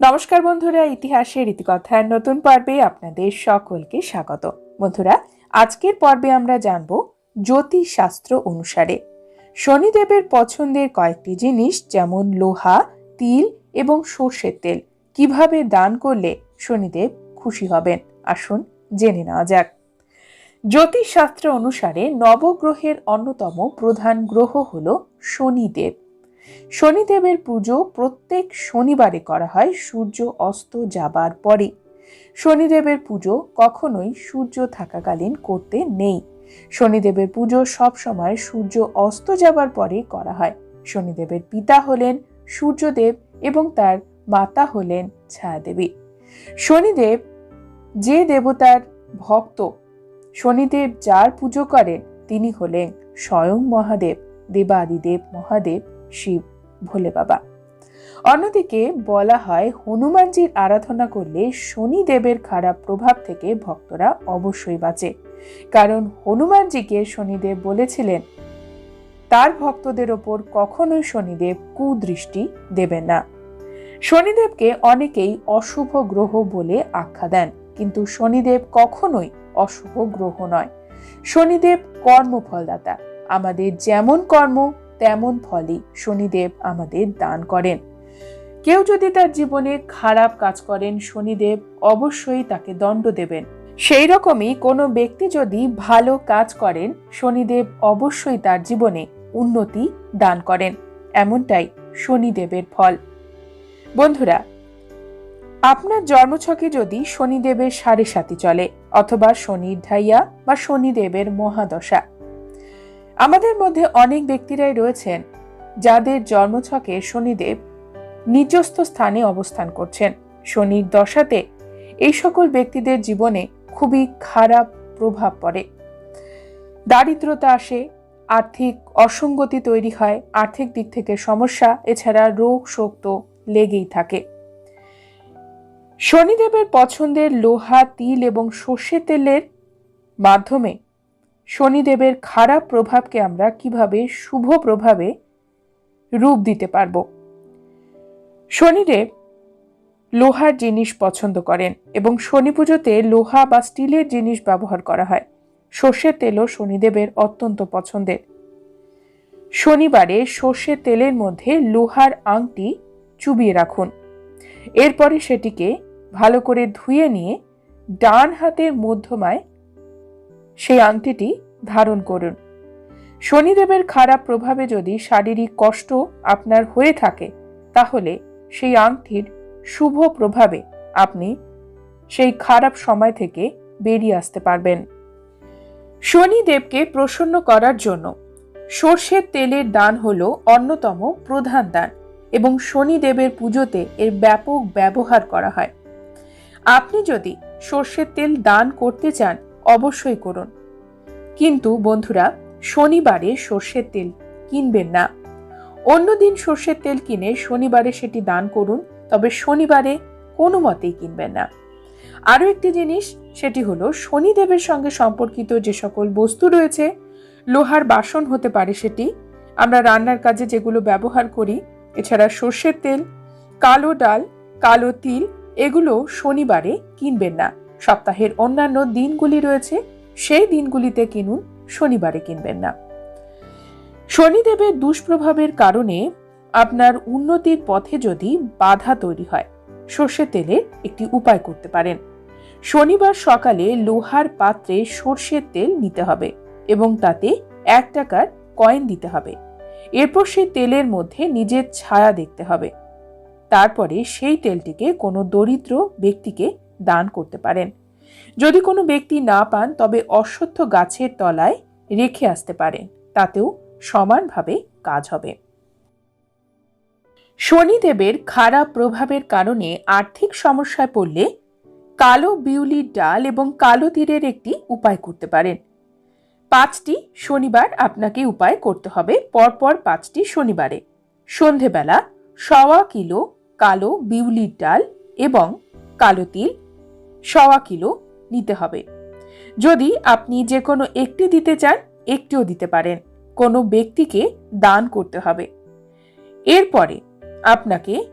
নমস্কার বন্ধুরা ইতিহাসের ইতিকথার নতুন পর্বে আপনাদের সকলকে স্বাগত। বন্ধুরা, আজকের পর্বে আমরা জানব জ্যোতিষশাস্ত্র অনুসারে। শনিদেবের পছন্দের কয়েকটি জিনিস যেমন লোহা, তিল এবং সর্ষের তেল। কীভাবে দান করলে শনিদেব খুশি হবেন? আসুন জেনে নেওয়া যাক। জ্যোতিষশাস্ত্র অনুসারে নবগ্রহের অন্যতম প্রধান গ্রহ হল শনিদেব। শনিদেবের পুজো প্রত্যেক শনিবারে করা হয়, সূর্য অস্ত যাবার পরে শনিদেবের পুজো কখনোই সূর্য থাকাকালীন করতে নেই। শনিদেবের পুজো সবসময় সূর্য অস্ত যাবার পরে করা হয়। শনিদেবের পিতা হলেন সূর্যদেব এবং তার মাতা হলেন ছায়াদেবী। শনিদেব যে দেবতার ভক্ত, শনিদেব যার পুজো করেন তিনি হলেন স্বয়ং মহাদেব, দেবাদিদেব মহাদেব। শিব, ভোলে বাবা। অন্যদিকে বলা হয়, হনুমানজির আরাধনা করলে শনিদেবের খারাপ প্রভাব থেকে ভক্তরা অবশ্যই বাঁচে। কারণ হনুমানজিকে শনিদেব বলেছিলেন, তার ভক্তদের ওপর কখনোই শনিদেব কুদৃষ্টি দেবেন না। শনিদেবকে অনেকেই অশুভ গ্রহ বলে আখ্যা দেন, কিন্তু শনিদেব কখনোই অশুভ গ্রহ নয়। শনিদেব কর্মফলদাতা। আমাদের যেমন কর্ম তেমন ফলই শনিদেব আমাদের দান করেন। কেউ যদি তার জীবনে খারাপ কাজ করেন, শনিদেব অবশ্যই তাকে দণ্ড দেবেন। সেই রকমই কোনো ব্যক্তি যদি ভালো কাজ করেন, শনিদেব অবশ্যই তার জীবনে উন্নতি দান করেন। এমনটাই শনিদেবের ফল। বন্ধুরা, আপনার জন্মছকে যদি শনিদেবের সাড়ে সাথে চলে, অথবা শনির ঢাইয়া বা শনিদেবের মহাদশা আমাদের মধ্যে অনেক ব্যক্তিরাই রয়েছেন যাদের জন্মছকে শনিদেব নিজস্ব স্থানে অবস্থান করছেন। শনির দশাতে এই সকল ব্যক্তিদের জীবনে খুবই খারাপ প্রভাব পড়ে। দারিদ্রতা আসে, আর্থিক অসঙ্গতি তৈরি হয়, আর্থিক দিক থেকে সমস্যা, এছাড়া রোগ শোক তো লেগেই থাকে। শনিদেবের পছন্দের লোহা, তিল এবং সর্ষে তেলের মাধ্যমে শনিদেবের খারাপ প্রভাবকে আমরা কীভাবে শুভ প্রভাবে রূপ দিতে পারব? শনিদেব লোহার জিনিস পছন্দ করেন এবং শনি পুজোতে লোহা বা স্টিলের জিনিস ব্যবহার করা হয়। সর্ষের তেলও শনিদেবের অত্যন্ত পছন্দের। শনিবারে সর্ষের তেলের মধ্যে লোহার আংটি চুবিয়ে রাখুন। এরপরে সেটিকে ভালো করে ধুয়ে নিয়ে ডান হাতের মধ্যমায় সেই আংটিটি ধারণ করুন। শনিদেবের খারাপ প্রভাবে যদি শারীরিক কষ্ট আপনার হয়ে থাকে, তাহলে সেই আংটির শুভ প্রভাবে আপনি সেই খারাপ সময় থেকে বেরিয়ে আসতে পারবেন। শনিদেবকে প্রসন্ন করার জন্য সর্ষের তেলের দান হল অন্যতম প্রধান দান এবং শনিদেবের পুজোতে এর ব্যাপক ব্যবহার করা হয়। আপনি যদি সর্ষের তেল দান করতে চান অবশ্যই করুন। কিন্তু বন্ধুরা, শনিবারে সর্ষের তেল কিনবেন না। অন্যদিন সর্ষের তেল কিনে শনিবারে সেটি দান করুন, তবে শনিবারে কোনো মতেই কিনবেন না। আরও একটি জিনিস, সেটি হলো শনিদেবের সঙ্গে সম্পর্কিত যে সকল বস্তু রয়েছে, লোহার বাসন হতে পারে সেটি, আমরা রান্নার কাজে যেগুলো ব্যবহার করি, এছাড়া সর্ষের তেল, কালো ডাল, কালো তিল, এগুলো শনিবারে কিনবেন না। সপ্তাহের অন্যান্য দিনগুলি রয়েছে, সেই দিনগুলিতে কিনুন, শনিবারে কিনবেন না। শনিদেবের দুষ্প্রভাবের কারণে আপনার উন্নতির পথে যদি বাধা তৈরি হয়, সর্ষে তেলের একটি উপায় করতে পারেন। শনিবার সকালে লোহার পাত্রে সর্ষের তেল নিতে হবে এবং তাতে এক টাকার কয়েন দিতে হবে। এরপর সেই তেলের মধ্যে নিজের ছায়া দেখতে হবে। তারপরে সেই তেলটিকে কোনো দরিদ্র ব্যক্তিকে দান করতে পারেন। যদি কোনো ব্যক্তি না পান, তবে অশ্বত্থ গাছের তলায় রেখে আসতে পারেন। তাতেও সমানভাবে কাজ হবে। শনিদেবের খারাপ প্রভাবের কারণে আর্থিক সমস্যায় পড়লে কালো বিউলির ডাল এবং কালো তীরের একটি উপায় করতে পারেন। পাঁচটি শনিবার আপনাকে উপায় করতে হবে। পরপর পাঁচটি শনিবারে। সন্ধেবেলা সওয়া কিলো কালো বিউলির ডাল এবং কালো তিল, সওয়া কিলো নিতে হবে। যদি আপনি যে কোনো একটি দিতে চান, একটিও দিতে পারেন। কোনো ব্যক্তিকে দান করতে হবে। এরপরে আপনাকে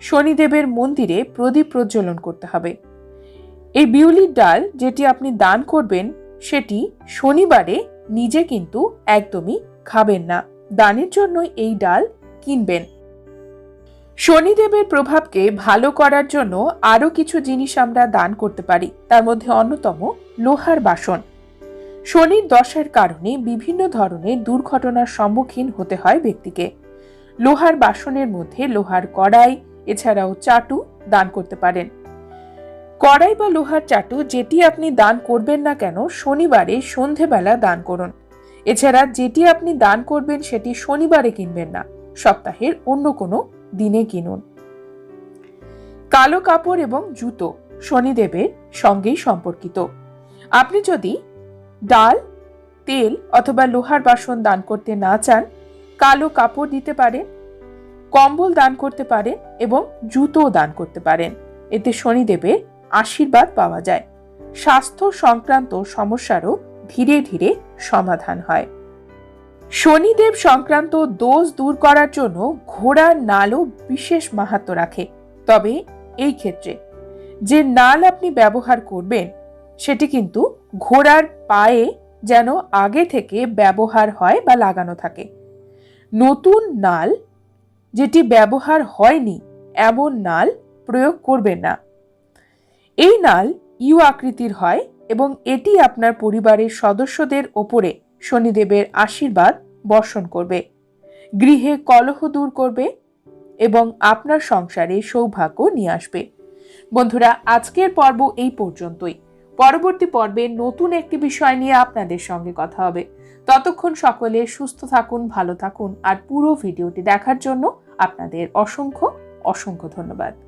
শনিদেবের মন্দিরে প্রদীপ প্রজ্বলন করতে হবে। এই বিউলির ডাল যেটি আপনি দান করবেন, সেটি শনিবারে নিজে কিন্তু একদমই খাবেন না। দানের জন্য এই ডাল কিনবেন। শনিদেবের প্রভাবকে ভালো করার জন্য আরও কিছু জিনিস আমরা দান করতে পারি। তার মধ্যে অন্যতম লোহার বাসন। শনির দশার কারণে বিভিন্ন ধরনের দুর্ঘটনার সম্মুখীন হতে হয় ব্যক্তিকে। লোহার বাসনের মধ্যে লোহার কড়াই, এছাড়াও চাটু দান করতে পারেন। কড়াই বা লোহার চাটু যেটি আপনি দান করবেন না কেন, শনিবারে সন্ধেবেলা দান করুন। এছাড়া যেটি আপনি দান করবেন সেটি শনিবারে কিনবেন না, সপ্তাহের অন্য কোনো দিনে কিনুন। কালো কাপড় এবং জুতো শনিদেবের সঙ্গেই সম্পর্কিত। আপনি যদি ডাল, তেল অথবা লোহার বাসন দান করতে না চান, কালো কাপড় দিতে পারেন, কম্বল দান করতে পারেন এবং জুতোও দান করতে পারেন। এতে শনিদেবের আশীর্বাদ পাওয়া যায়। স্বাস্থ্য সংক্রান্ত সমস্যারও ধীরে ধীরে সমাধান হয়। শনিদেব সংক্রান্ত দোষ দূর করার জন্য ঘোড়ার নালও বিশেষ মাহাত্ম রাখে। তবে এই ক্ষেত্রে যে নাল আপনি ব্যবহার করবেন, সেটি কিন্তু ঘোড়ার পায়ে যেন আগে থেকে ব্যবহার হয় বা লাগানো থাকে। নতুন নাল যেটি ব্যবহার হয়নি, এমন নাল প্রয়োগ করবেন না। এই নাল ইউ আকৃতির হয় এবং এটি আপনার পরিবারের সদস্যদের ওপরে শনিদেবের আশীর্বাদ বর্ষণ করবে। গৃহে কলহ দূর করবে এবং আপনার সংসারে সৌভাগ্য নিয়ে আসবে। বন্ধুরা, আজকের পর্ব এই পর্যন্তই। পরবর্তী পর্বে নতুন একটি বিষয় নিয়ে আপনাদের সঙ্গে কথা হবে। ততক্ষণ সকলে সুস্থ থাকুন, ভালো থাকুন, আর পুরো ভিডিওটি দেখার জন্য আপনাদের অসংখ্য অসংখ্য ধন্যবাদ।